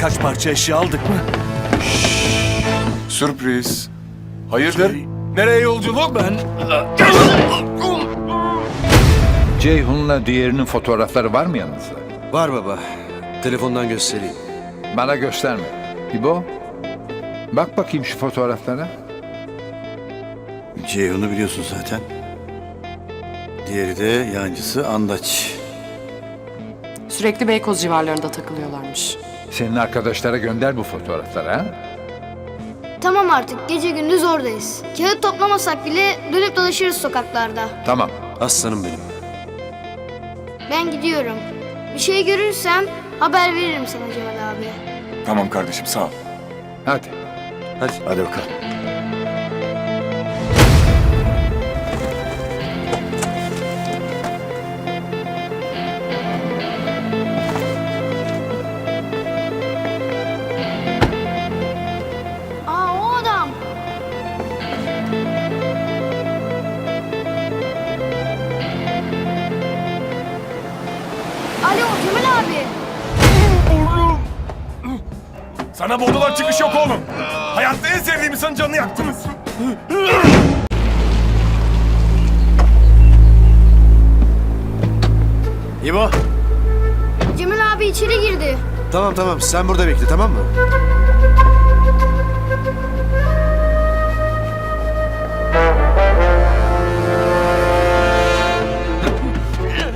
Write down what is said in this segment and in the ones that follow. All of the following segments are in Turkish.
birkaç parça eşya aldık mı? Sürpriz. Hayırdır? Nereye yolculuk? Ben... Ceyhun'la diğerinin fotoğrafları var mı yanınızda? Var baba. Telefondan göstereyim. Bana gösterme. İbo, bak bakayım şu fotoğraflara. Ceyhun'u biliyorsun zaten. Diğeri de yancısı Andaç. Sürekli Beykoz civarlarında takılıyorlarmış. Senin arkadaşlara gönder bu fotoğrafları ha? Tamam artık gece gündüz oradayız. Kağıt toplamasak bile dönüp dolaşırız sokaklarda. Tamam. Aslanım benim. Ben gidiyorum. Bir şey görürsem haber veririm sana Cemal abi. Tamam kardeşim sağ ol. Hadi. Hadi. Hadi bakalım. Abi. Sana bu odadan çıkış yok oğlum. Hayatta en sevdiğim insanın canını yaktınız. İbo. Cemal abi içeri girdi. Tamam tamam sen burada bekle tamam mı?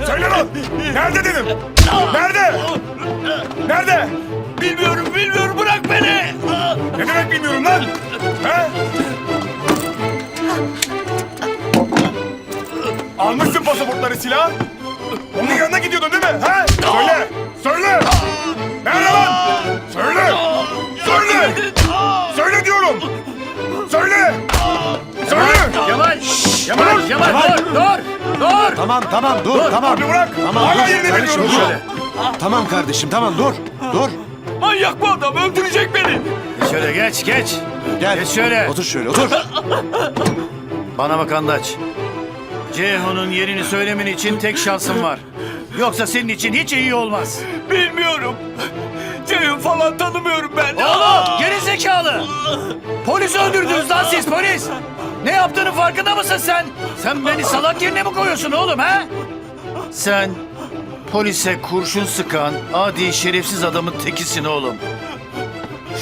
Söyle lan. Nerede dedim? Nerede? Nerede? Bilmiyorum, bilmiyorum. Bırak beni. Ne demek bilmiyorum lan? He? Almışsın pasaportları silah. Onun yanına gidiyordun değil mi? He? Söyle. Söyle. Nerede lan? Söyle. Söyle. Söyle diyorum. Söyle. Söyle. Yavaş, yavaş, yavaş. Dur, dur, dur. Tamam tamam dur tamam. Abi bırak. Tamam Hala dur. Kardeşim dur şöyle. Tamam kardeşim tamam dur. Dur. Manyak bu adam. Öldürecek beni. Şöyle geç geç. Gel. Geç şöyle. Otur şöyle otur. Bana bak Andaç. Ceyhun'un yerini söylemen için tek şansım var. Yoksa senin için hiç iyi olmaz. Bilmiyorum. Ceyhun falan tanımıyorum ben. Oğlum geri zekalı. Polis öldürdünüz lan siz polis. Ne yaptığının farkında mısın sen? Sen beni salak yerine mi koyuyorsun oğlum ha? Sen polise kurşun sıkan adi şerefsiz adamın tekisin oğlum.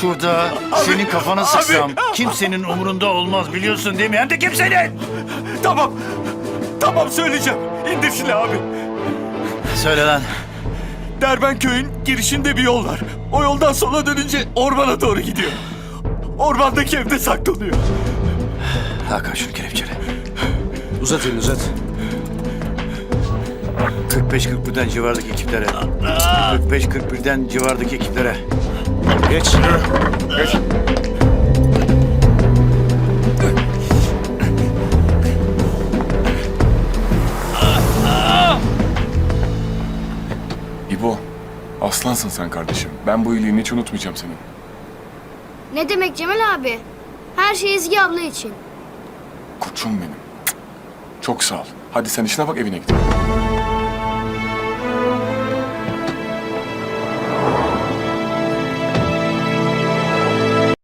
Şurada senin kafana sıksam kimsenin umurunda olmaz biliyorsun değil mi? Hem de kimsenin. Tamam. Tamam söyleyeceğim. İndir silahı abi. Söyle lan. Derbenköy'ün girişinde bir yol var. O yoldan sola dönünce ormana doğru gidiyor. Ormandaki evde saklanıyor. Hakan şunu kelepçele. Uzat elini uzat. 45-41'den civardaki ekiplere. 45-41'den civardaki ekiplere. Geç. Geç. İbo, aslansın sen kardeşim. Ben bu iyiliğini hiç unutmayacağım senin. Ne demek Cemal abi? Her şey Ezgi abla için. Koçum benim. Çok sağ ol. Hadi sen işine bak evine git.